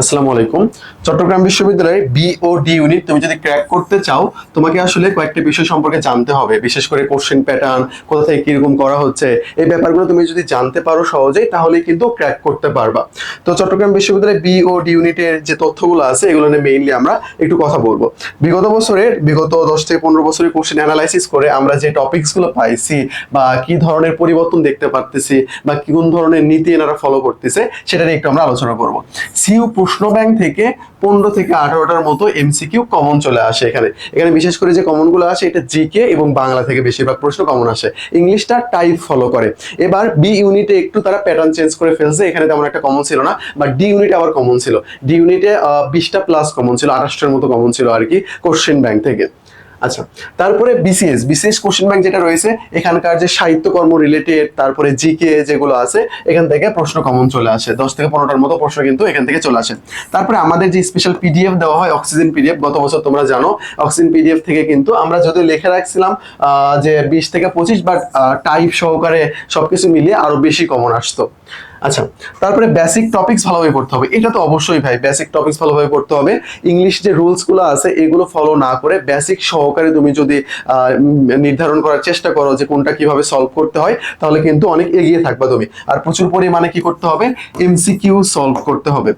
আসসালামু আলাইকুম। চট্টগ্রাম বিশ্ববিদ্যালয়ের বি ও ডি ইউনিট তুমি যদি ক্র্যাক করতে চাও, তোমাকে আসলে কয়েকটা বিষয় সম্পর্কে জানতে হবে। বিশেষ করে কোশ্চেন প্যাটার্ন কোথা থেকে কীরকম করা হচ্ছে, এই ব্যাপারগুলো তুমি যদি জানতে পারো সহজেই, তাহলে কিন্তু ক্র্যাক করতে পারবা। তো চট্টগ্রাম বিশ্ববিদ্যালয়ের বি ও ডি ইউনিটের যে তথ্যগুলো আছে, এগুলো নিয়ে মেইনলি আমরা একটু কথা বলব। বিগত বছরের, বিগত দশ থেকে পনেরো বছরের কোশ্চেন অ্যানালাইসিস করে আমরা যে টপিকসগুলো পাইছি, বা কি ধরনের পরিবর্তন দেখতে পারতেছি, বা কোন ধরনের নীতি এনারা ফলো করতেছে, সেটা নিয়ে একটু আমরা আলোচনা করব। সিইউ প্রশ্ন ব্যাংক থেকে পনেরো থেকে আঠারোটার মতো এমসিকিউ কমন চলে আসে এখানে। এখানে বিশেষ করে যে কমনগুলো আসে এটা জিকে এবং বাংলা থেকে বেশিরভাগ প্রশ্ন কমন আসে। ইংলিশটা টাইপ ফলো করে। এবার বি ইউনিটে একটু তারা প্যাটার্ন চেঞ্জ করে ফেলছে, এখানে তেমন একটা কমন ছিল না বা ডি ইউনিটে আবার কমন ছিল। ডি ইউনিটে বিশটা প্লাস কমন ছিল আঠাশটার মতো কমন ছিল আর কি কোশ্চেন ব্যাংক থেকে। আচ্ছা তারপরে বিসিএস বিসিএস কোশ্চেন ব্যাংক যেটা রয়েছে, এখানকার যে সাহিত্যকর্ম রিলেটেড তারপরে জিকে যেগুলো আছে, এখান থেকে প্রশ্ন কমন চলে আসে। দশ থেকে পনেরোটার মতো প্রশ্ন কিন্তু এখান থেকে চলে আসে। তারপরে আমাদের যে স্পেশাল পিডিএফ দেওয়া হয় অক্সিজেন পিডিএফ গত বছর তোমরা জানো অক্সিজেন পিডিএফ থেকে কিন্তু আমরা যদি লিখে রাখছিলাম যে বিশ থেকে পঁচিশ বাট টাইপ সহকারে সবকিছু মিলিয়ে আরও বেশি কমন আসতো। আচ্ছা তারপরে বেসিক টপিকস ভালোভাবে পড়তে হবে। এটা তো অবশ্যই ভাই বেসিক টপিকস ভালোভাবে পড়তে হবে। ইংলিশ যে রুলসগুলো আছে, এগুলো ফলো না করে বেসিক সহকারে তুমি যদি নির্ধারণ করার চেষ্টা করো যে কোনটা কীভাবে সলভ করতে হয়, তাহলে কিন্তু অনেক এগিয়ে থাকবে তুমি। আর প্রচুর পরিমাণে কি করতে হবে? এমসিকিউ সলভ করতে হবে।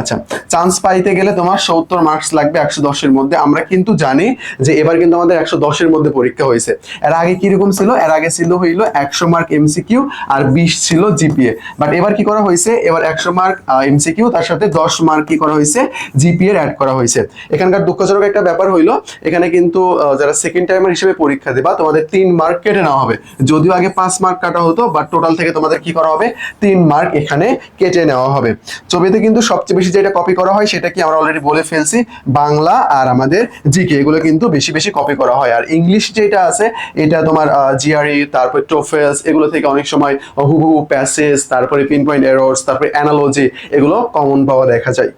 আচ্ছা চান্স পাইতে গেলে তোমার সত্তর মার্কস লাগবে একশো দশের মধ্যে। আমরা কিন্তু জানি যে এবার কিন্তু আমাদের একশো দশের মধ্যে পরীক্ষা হয়েছে। এর আগে কীরকম ছিল? এর আগে ছিল হইল একশো মার্ক এমসিকিউ আর বিশ ছিল জিপিএ বাট এবার কি করা হয়েছে? এবার একশো মার্ক এমসিকিউ তার সাথে দশ মার্ক কি করা হয়েছে? জিপিএ অ্যাড করা হয়েছে। এখানকার দুঃখজনক একটা ব্যাপার হইল, এখানে কিন্তু যারা সেকেন্ড টাইমার হিসেবে পরীক্ষা দেবা, তোমাদের তিন মার্ক কেটে নেওয়া হবে। যদিও আগে পাঁচ মার্ক কাটা হতো বাট টোটাল থেকে তোমাদের কি করা হবে? তিন মার্ক এখানে কেটে নেওয়া হবে। ছবিতে কিন্তু সবচেয়ে বেশি যেটা কপি করা হয়, সেটা কি আমরা অলরেডি বলে ফেলছি, বাংলা আর আমাদের জিকে এগুলো কিন্তু বেশি বেশি কপি করা হয়। আর ইংলিশ যেটা আছে, এটা তোমার জিআরই তারপর টোফেলস এগুলো থেকে অনেক সময় হুবহু প্যাসেজ তারপরে পিন পয়েন্ট এরোর্স তারপরে অ্যানালজি এগুলো কমন পাওয়া দেখা যায়।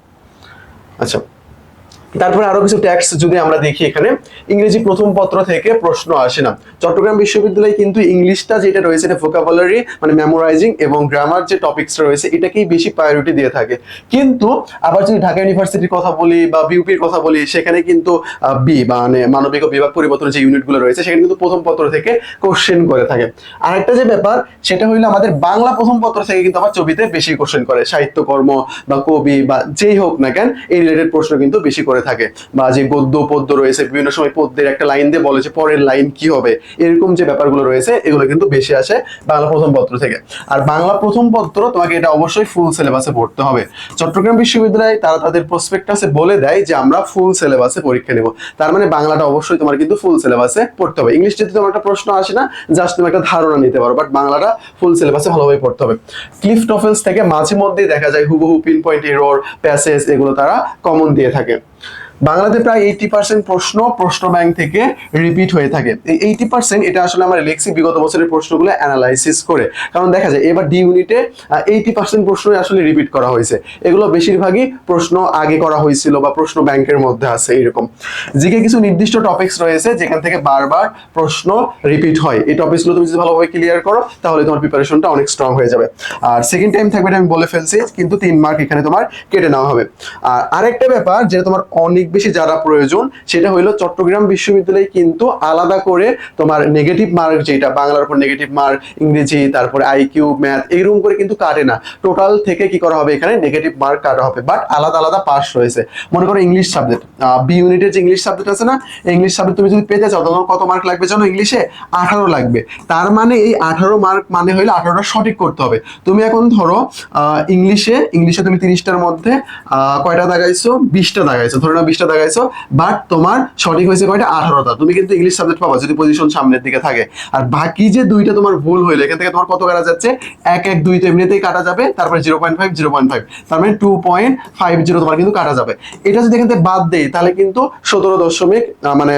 আচ্ছা। তারপরে আরও কিছু ট্যাক্স যদি আমরা দেখি এখানে, ইংরেজি প্রথম পত্র থেকে প্রশ্ন আসে না। চট্টগ্রাম বিশ্ববিদ্যালয়ে কিন্তু ইংলিশটা যেটা রয়েছে, এটা ভোকাবুলারি মানে মেমোরাইজিং এবং গ্রামার যে টপিকসটা রয়েছে, এটাকেই বেশি প্রায়োরিটি দিয়ে থাকে। কিন্তু আবার যদি ঢাকা ইউনিভার্সিটির কথা বলি বা বিউপির কথা বলি, সেখানে কিন্তু বি মানে মানবিক বিভাগ পরিবর্তনের যে ইউনিটগুলো রয়েছে, সেখানে কিন্তু প্রথম পত্র থেকে কোশ্চেন করে থাকে। আরেকটা যে ব্যাপার, সেটা হইল আমাদের বাংলা প্রথম পত্র থেকে কিন্তু আমার ছবিতে বেশি কোশ্চেন করে। সাহিত্যকর্ম বা কবি বা যেই হোক না কেন, এই রিলেটেড প্রশ্ন কিন্তু বেশি করে থাকে। বা যে গদ্য, পদ্য রয়েছে, বিভিন্ন সময় পদ্যের একটা লাইন দিয়ে বলে যে পরের লাইন কি হবে। এরকম যে ব্যাপারগুলো রয়েছে, এগুলো কিন্তু বেশি আসে বাংলা প্রথম পত্র থেকে। আর বাংলা প্রথম পত্র তোমাকে এটা অবশ্যই ফুল সিলেবাসে পড়তে হবে। চট্টগ্রাম বিশ্ববিদ্যালয় তারা তাদের প্রসপেক্টাসে বলে দেয় যে আমরা ফুল সিলেবাসে পরীক্ষা নেব। তার মানে বাংলাটা অবশ্যই তোমার কিন্তু ফুল সিলেবাসে পড়তে হবে। ইংলিশ যদি তোমার একটা প্রশ্ন আসে না জাস্ট তুমি একটা ধারণা নিতে পারো বাট বাংলাটা ফুল সিলেবাসে ভালোভাবে পড়তে হবে। ক্লিফ টফেলস থেকে মাঝে মধ্যেই দেখা যায় হুবহু পিন পয়েন্ট এরর প্যাসেজ এগুলো তারা কমন দিয়ে থাকে। বাংলাতে প্রায় এইটি পার্সেন্ট প্রশ্ন প্রশ্ন ব্যাংক থেকে রিপিট হয়ে থাকে। এই এইটি পার্সেন্ট এটা আসলে আমরা লিখছি বিগত বছরের প্রশ্নগুলো অ্যানালাইসিস করে। কারণ দেখা যায়, এবার ডি ইউনিটে এইটি পার্সেন্ট প্রশ্নই আসলে রিপিট করা হয়েছে। এগুলো বেশিরভাগই প্রশ্ন আগে করা হয়েছিল বা প্রশ্ন ব্যাংকের মধ্যে আছে এরকম। জিকে কিছু নির্দিষ্ট টপিকস রয়েছে যেখান থেকে বারবার প্রশ্ন রিপিট হয়। এই টপিকসগুলো তুমি যদি ভালোভাবে ক্লিয়ার করো, তাহলে তোমার প্রিপারেশনটা অনেক স্ট্রং হয়ে যাবে। আর সেকেন্ড টাইম থাকবে আমি বলে ফেলছি, কিন্তু তিন মার্ক এখানে তোমার কেটে নেওয়া হবে। আর আরেকটা ব্যাপার, যেটা তোমার অনেক বেশি যারা প্রয়োজন, সেটা হইল চট্টগ্রাম বিশ্ববিদ্যালয়ে কিন্তু আলাদা করে তোমার নেগেটিভ মার্ক যেটা, বাংলার উপর নেগেটিভ মার্ক ইংরেজি, তারপরে আইকিউ ম্যাথ এইরকম করে কিন্তু কাটে না। টোটাল থেকে কি করা হবে এখানে? নেগেটিভ মার্ক কাটা হবে। বাট আলাদা আলাদা পাস রয়েছে। মনে করো ইংলিশ সাবজেক্ট বি ইউনিটের যে ইংলিশ সাবজেক্ট আছে না ইংলিশ সাবজেক্ট তুমি যদি পেতে চাও, তখন কত মার্ক লাগবে জানো ইংলিশে আঠারো লাগবে। তার মানে এই আঠারো মার্ক মানে হইলে আঠারোটা সঠিক করতে হবে। তুমি এখন ধরো ইংলিশে ইংলিশে তুমি তিরিশটার মধ্যে কয়টা দাগাইছো? বিশটা দাগাইছো। ধরে নাও বিশটা দাগাইছো বাট তোমার সঠিক হয়েছে কয়টা? আঠারোটা। তুমি কিন্তু ইংলিশ সাবজেক্ট পাবা যদি পজিশন সামনের দিকে থাকে। আর বাকি যে দুইটা তোমার ভুল হইল, এখান থেকে তোমার কত কাটা যাচ্ছে? এক এক, দুই, তো এমনিতেই কাটা যাবে। তারপরে zero point five zero point five তার মানে টু পয়েন্ট ফাইভ জিরো তোমার কিন্তু কাটা যাবে। এটা যদি এখান থেকে বাদ দেই, তাহলে কিন্তু সতেরো দশমিক মানে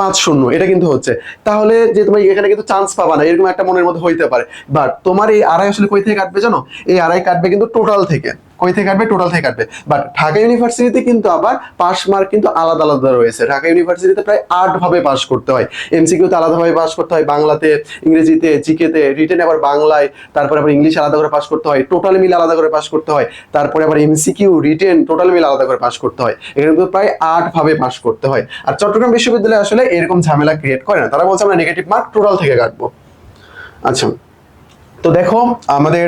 পাঁচ শূন্য, এটা কিন্তু হচ্ছে। তাহলে যে তুমি এখানে কিন্তু চান্স পাবা না, এরকম একটা মনের মধ্যে হইতে পারে। বাট তোমার এই আড়াই আসলে কই থেকে কাটবে জানো? এই আড়াই কাটবে কিন্তু টোটাল থেকে। কই থেকে কাটবে টোটাল থেকে কাটবে। বাট ঢাকা ইউনিভার্সিটিতে কিন্তু আবার পাস মার্ক কিন্তু আলাদা আলাদা রয়েছে। ঢাকা ইউনিভার্সিটিতে প্রায় আট ভাবে পাস করতে হয়। এমসিকিউতে আলাদাভাবে পাস করতে হয়, বাংলাতে, ইংরেজিতে জিকেতে রিটেন আবার বাংলায়, তারপরে আবার ইংলিশ আলাদা করে পাস করতে হয় টোটাল মিলে আলাদা করে পাস করতে হয়, তারপরে আবার এমসিকিউ রিটেন টোটাল মিলে আলাদা করে পাস করতে হয়। এখানে কিন্তু প্রায় আট ভাবে পাস করতে হয়। আর চট্টগ্রাম বিশ্ববিদ্যালয় আসলে এরকম ঝামেলা ক্রিয়েট করে না। তারা বলছে আমরা নেগেটিভ মার্ক টোটাল থেকে কাটবো। আচ্ছা। তো দেখো, আমাদের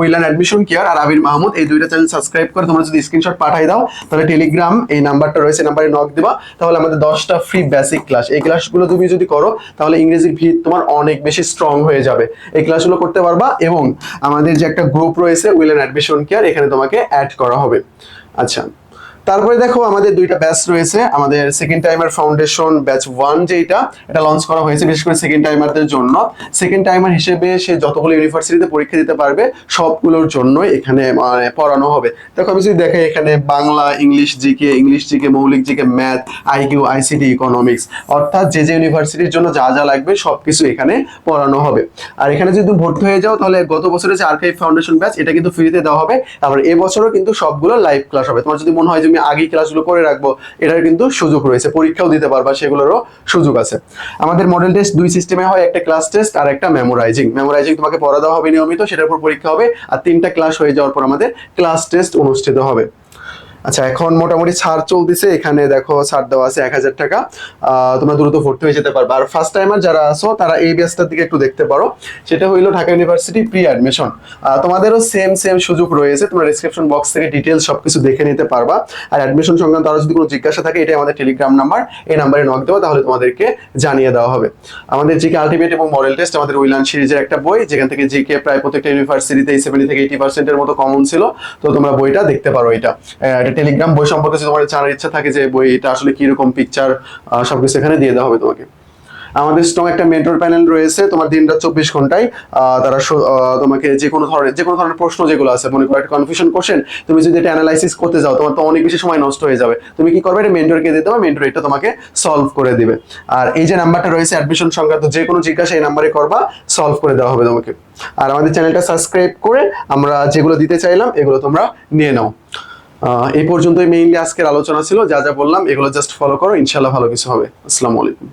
ওইলান অ্যাডমিশন কেয়ার আর? আবির মাহমুদ, এই দুইটা চ্যানেল সাবস্ক্রাইব করে তোমরা যদি স্ক্রিনশট পাঠাই দাও, তাহলে টেলিগ্রাম এই নাম্বারটা রয়েছে নাম্বারে নক দিবা। তাহলে আমাদের দশটা ফ্রি বেসিক ক্লাস এই ক্লাসগুলো তুমি যদি করো, তাহলে ইংরেজির ভিত তোমার অনেক বেশি স্ট্রং হয়ে যাবে। এই ক্লাসগুলো করতে পারবা এবং আমাদের যে একটা গ্রুপ রয়েছে উইলেন অ্যাডমিশন কেয়ার এখানে তোমাকে অ্যাড করা হবে। আচ্ছা। তারপরে দেখো আমাদের দুইটা ব্যাচ রয়েছে। আমাদের second timer foundation batch one যেটা এটা লঞ্চ করা হয়েছে বিশেষ করে সেকেন্ড টাইমারদের জন্য। সেকেন্ড টাইমার হিসেবে সে যতগুলো ইউনিভার্সিটিতে পরীক্ষা দিতে পারবে, সবগুলোর জন্য এখানে মানে পড়ানো হবে। দেখো, আমি যদি দেখাই এখানে Bangla, English GK English GK মৌলিক GK math IQ ICT economics অর্থাৎ যে যে ইউনিভার্সিটির জন্য যা যা লাগবে সবকিছু এখানে পড়ানো হবে। আর এখানে যদি তুমি ভর্তি হয়ে যাও, তাহলে গত বছরের যে আর্কাইভ ফাউন্ডেশন ব্যাচ এটা কিন্তু ফ্রিতে দেওয়া হবে। আবার এবছরও কিন্তু সবগুলো লাইভ ক্লাস হবে। তোমার যদি মনে হয় যে আমি আগেই ক্লাসগুলো করে রাখব, এটার কিন্তু সুযোগ রয়েছে, পরীক্ষাও দিতে পারবা, সেগুলোরও সুযোগ আছে। আমাদের মডেল টেস্ট দুই সিস্টেমে হয়, একটা ক্লাস টেস্ট আর একটা মেমোরাইজিং মেমোরাইজিং তোমাকে পড়া দেওয়া হবে নিয়মিত, সেটার উপর পরীক্ষা হবে, আর তিনটা ক্লাস হয়ে যাওয়ার পর আমাদের ক্লাস টেস্ট অনুষ্ঠিত হবে। আচ্ছা এখন মোটামুটি ছাড় চলতেছে। এখানে দেখো ছাড় দেওয়া আছে এক হাজার টাকা। তোমরা দ্রুত ভর্তি হয়ে যেতে পারবে। আর ফার্স্ট টাইমার যারা আছো, তারা এই ব্যাচটার দিকে একটু দেখতে পারো। সেটা হইল ঢাকা ইউনিভার্সিটি প্রি অ্যাডমিশন তোমাদেরও সেম সেম সুযোগ রয়েছে। তোমরা ডিসক্রিপশন বক্স থেকে ডিটেলস সবকিছু দেখে নিতে পারবা। আর অ্যাডমিশন সংক্রান্ত আরও যদি কোনো জিজ্ঞাসা থাকে, এটাই আমাদের টেলিগ্রাম নাম্বার এই নাম্বারে নক দেওয়া তাহলে তোমাদেরকে জানিয়ে দেওয়া হবে। আমাদের জিকে আলটিমেট এবং মডেল টেস্ট আমাদের উইলান সিরিজের একটা বই, যেখান থেকে জিকে প্রায় প্রত্যেকটা ইউনিভার্সিটিতে সেভেন্টি থেকে এইটি পার্সেন্টের মতো কমন ছিল। তো তোমরা বইটা দেখতে পারো এটা টেলিগ্রাম বই সম্পর্কে তোমার জানার ইচ্ছা থাকে যে বইটা আসলে কীরকম পিকচার সবকিছু এখানে দিয়ে দেওয়া হবে তোমাকে। আমাদের স্ট্রং একটা মেন্টর প্যানেল রয়েছে, তোমার দিন রাত চব্বিশ ঘন্টায় তারা তোমাকে যে কোনো ধরনের, যে কোনো ধরনের প্রশ্ন যেগুলো আছে, মনে করো একটা কনফিউশন কোশ্চেন তুমি যদি এটা অ্যানালাইসিস করতে যাও, তোমার তো অনেক বেশি সময় নষ্ট হয়ে যাবে। তুমি কি করবে? এটা মেন্টরকে দিয়ে দেবে মেন্টর এটা তোমাকে সলভ করে দিবে। আর এই যে নাম্বারটা রয়েছে অ্যাডমিশন সংক্রান্ত যে কোনো জিজ্ঞাসা এই নাম্বারে করবা সলভ করে দেওয়া হবে তোমাকে। আর আমাদের চ্যানেলটা সাবস্ক্রাইব করে আমরা যেগুলো দিতে চাইলাম, এগুলো তোমরা নিয়ে নাও। এই পর্যন্তই মেইনলি আজকের আলোচনা ছিল, যা যা বললাম, এগুলো জাস্ট ফলো করো ইনশাল্লাহ ভালো কিছু হবে। আসসালামু আলাইকুম।